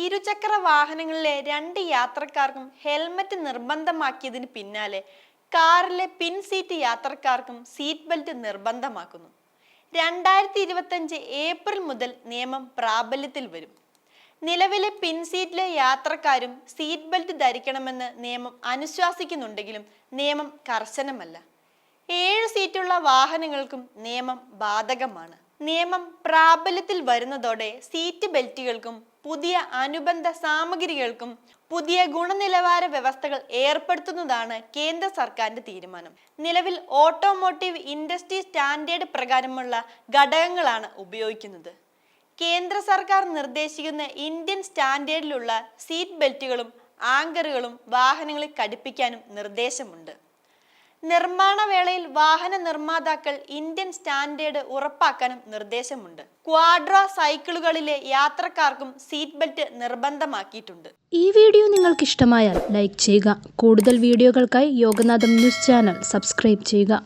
ഇരുചക്ര വാഹനങ്ങളിലെ രണ്ട് യാത്രക്കാർക്കും ഹെൽമറ്റ് നിർബന്ധമാക്കിയതിന് പിന്നാലെ കാറിലെ പിൻസീറ്റ് യാത്രക്കാർക്കും സീറ്റ് ബെൽറ്റ് നിർബന്ധമാക്കുന്നു. രണ്ടായിരത്തി ഇരുപത്തഞ്ച് ഏപ്രിൽ മുതൽ നിയമം പ്രാബല്യത്തിൽ വരും. നിലവിലെ പിൻസീറ്റിലെ യാത്രക്കാരും സീറ്റ് ബെൽറ്റ് ധരിക്കണമെന്ന് നിയമം അനുശാസിക്കുന്നുണ്ടെങ്കിലും നിയമം കർശനമല്ല. ഏഴ് സീറ്റുള്ള വാഹനങ്ങൾക്കും നിയമം ബാധകമാണ്. നിയമം പ്രാബല്യത്തിൽ വരുന്നതോടെ സീറ്റ് ബെൽറ്റുകൾക്കും പുതിയ അനുബന്ധ സാമഗ്രികൾക്കും പുതിയ ഗുണനിലവാര വ്യവസ്ഥകൾ ഏർപ്പെടുത്തുന്നതാണ് കേന്ദ്ര സർക്കാരിന്റെ തീരുമാനം. നിലവിൽ ഓട്ടോമോട്ടീവ് ഇൻഡസ്ട്രി സ്റ്റാൻഡേർഡ് പ്രകാരമുള്ള ഘടകങ്ങളാണ് ഉപയോഗിക്കുന്നത്. കേന്ദ്ര സർക്കാർ നിർദ്ദേശിക്കുന്ന ഇന്ത്യൻ സ്റ്റാൻഡേർഡിലുള്ള സീറ്റ് ബെൽറ്റുകളും ആങ്കറുകളും വാഹനങ്ങളിൽ ഘടിപ്പിക്കാനും നിർദ്ദേശമുണ്ട്. നിർമ്മാണ വേളയിൽ വാഹന നിർമ്മാതാക്കൾ ഇന്ത്യൻ സ്റ്റാൻഡേർഡ് ഉറപ്പാക്കാനും നിർദ്ദേശമുണ്ട്. ക്വാഡ്രോ സൈക്കിളുകളിലെ യാത്രക്കാർക്കും സീറ്റ് ബെൽറ്റ് നിർബന്ധമാക്കിയിട്ടുണ്ട്. ഈ വീഡിയോ നിങ്ങൾക്ക് ഇഷ്ടമായാൽ ലൈക്ക് ചെയ്യുക. കൂടുതൽ വീഡിയോകൾക്കായി യോഗനാഥം ന്യൂസ് ചാനൽ സബ്സ്ക്രൈബ് ചെയ്യുക.